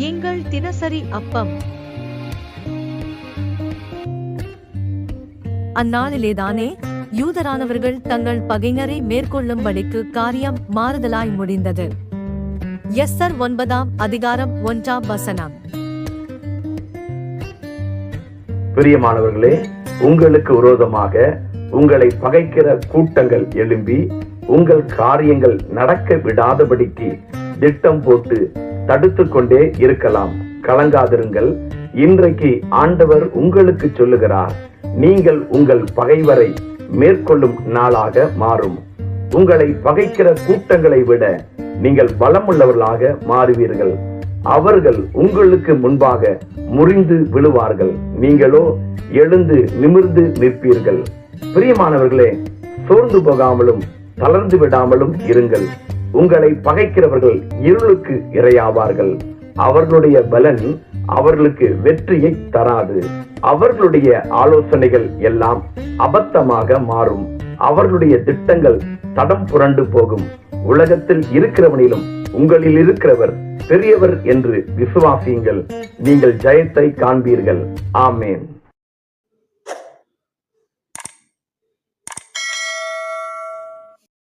எங்கள் தினசரி அப்பம். அந்நாளிலேதானே யூதரானவர்கள் தங்கள் பகைஞரை மேற்கொள்ளும்படிக்கு காரியம் மாறுதலாய் முடிந்தது. எஸ்ஆர் ஒன்பதாம் அதிகாரம் ஒன்றாம் வசனம். பிரியமானவர்களே உங்களுக்கு விரோதமாக உங்களை பகைக்கிற கூட்டங்கள் எழும்பி உங்கள் காரியங்கள் நடக்க விடாதபடிக்கு திட்டம் போட்டு தடுத்து கொண்டே இருக்கலாம். கலங்காதிருங்கள். இன்றைக்கு ஆண்டவர் உங்களுக்கு சொல்லுகிறார். நீங்கள் உங்கள் பகைவரை மேற்கொள்ளும் நாளாக மாறும். உங்களை பகைக்கிற கூட்டங்களை விட நீங்கள் பலமுள்ளவர்களாக மாறுவீர்கள். அவர்கள் உங்களுக்கு முன்பாக முறிந்து விழுவார்கள். நீங்களோ எழுந்து நிமிர்ந்து நிற்பீர்கள். பிரியமானவர்களே சோர்ந்து போகாமலும் தளர்ந்து விடாமலும் இருங்கள். உங்களை பகைக்கிறவர்கள் இருளுக்கு இரையாவார்கள். அவர்களுடைய பலன் அவர்களுக்கு வெற்றியை தராது. அவர்களுடைய ஆலோசனைகள் எல்லாம் அபத்தமாக மாறும். அவர்களுடைய திட்டங்கள் தடம் புரண்டு போகும். உலகத்தில் இருக்கிறவனிலும் உங்களில் இருக்கிறவர் பெரியவர் என்று விசுவாசியுங்கள். நீங்கள் ஜெயத்தை காண்பீர்கள். ஆமேன்.